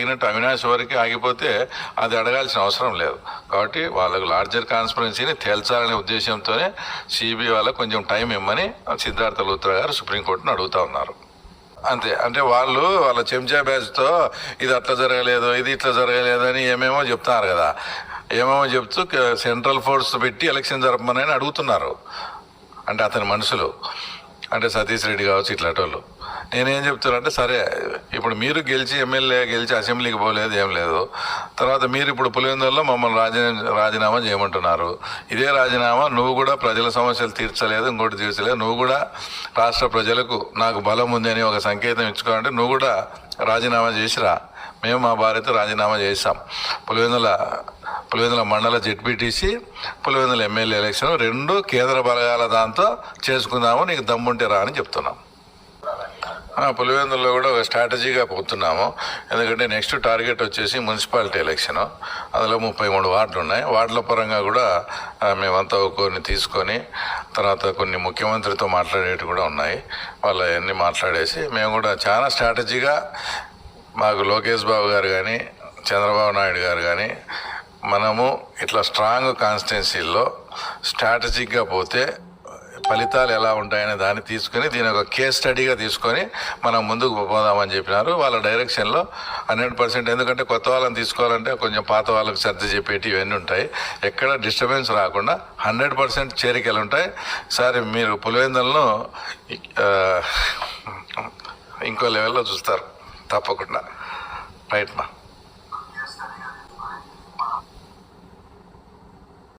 తగినట్టు అవినాష్ వరకు ఆగిపోతే అది అడగాల్సిన అవసరం లేదు. కాబట్టి వాళ్ళకు లార్జర్ కాన్స్పరెన్సీని తేల్చాలనే ఉద్దేశంతోనే సిబిఐ వాళ్ళకు కొంచెం టైం ఇమ్మని సిద్ధార్థ లూత్రా గారు సుప్రీంకోర్టును అడుగుతా ఉన్నారు. అంతే. అంటే వాళ్ళు వాళ్ళ చెంచా బ్యాచ్తో ఇది అట్లా జరగలేదు ఇది ఇట్లా జరగలేదు అని ఏమేమో చెప్తున్నారు కదా. ఏమేమో చెప్తూ సెంట్రల్ ఫోర్స్ పెట్టి ఎలక్షన్ జరపమని అడుగుతున్నారు. అంటే అతని మనుషులు. అంటే సతీష్ రెడ్డి కావచ్చు ఇట్లాంటి వాళ్ళు నేనేం చెప్తున్నానంటే సరే ఇప్పుడు మీరు గెలిచి ఎమ్మెల్యే గెలిచి అసెంబ్లీకి పోలేదు ఏం లేదు. తర్వాత మీరు ఇప్పుడు పులివెందుల్లో మమ్మల్ని రాజీ రాజీనామా చేయమంటున్నారు. ఇదే రాజీనామా నువ్వు కూడా ప్రజల సమస్యలు తీర్చలేదు ఇంకోటి తీర్చలేదు. నువ్వు కూడా రాష్ట్ర ప్రజలకు నాకు బలం ఉంది అని ఒక సంకేతం ఇచ్చుకోవాలంటే నువ్వు కూడా రాజీనామా చేసిరా. మేము మా భార్యతో రాజీనామా చేశాం. పులివెందుల పులివెందుల మండల జెడ్పీటీసీ పులివెందుల ఎమ్మెల్యే ఎలక్షన్ రెండు కేంద్ర బలగాల దాంతో చేసుకుందాము నీకు దమ్ముంటే రా అని చెప్తున్నాం. పులివెందుల్లో కూడా ఒక స్ట్రాటజీగా పోతున్నాము. ఎందుకంటే నెక్స్ట్ టార్గెట్ వచ్చేసి మున్సిపాలిటీ ఎలక్షన్. అందులో ముప్పై మూడు వార్డులు ఉన్నాయి వార్డుల పరంగా కూడా మేమంతా కొన్ని తీసుకొని తర్వాత కొన్ని ముఖ్యమంత్రితో మాట్లాడేవి కూడా ఉన్నాయి. వాళ్ళు అన్నీ మాట్లాడేసి మేము కూడా చాలా స్ట్రాటజీగా మాకు లోకేష్ బాబు గారు కానీ చంద్రబాబు నాయుడు గారు కానీ మనము ఇట్లా స్ట్రాంగ్ కాన్స్టిట్యున్సీల్లో స్ట్రాటజిక్గా పోతే ఫలితాలు ఎలా ఉంటాయనే దాన్ని తీసుకొని దీని ఒక కేస్ స్టడీగా తీసుకొని మనం ముందుకు పోదామని చెప్పినారు. వాళ్ళ డైరెక్షన్లో హండ్రెడ్ పర్సెంట్. ఎందుకంటే కొత్త వాళ్ళని తీసుకోవాలంటే కొంచెం పాత వాళ్ళకి సర్ది చెప్పేటి ఇవన్నీ ఉంటాయి. ఎక్కడ డిస్టర్బెన్స్ రాకుండా హండ్రెడ్ పర్సెంట్ చేరికలు ఉంటాయి. సరే మీరు పులివెందులను ఇంకో లెవెల్లో చూస్తారు. తప్పకుండా. రైట్ మా.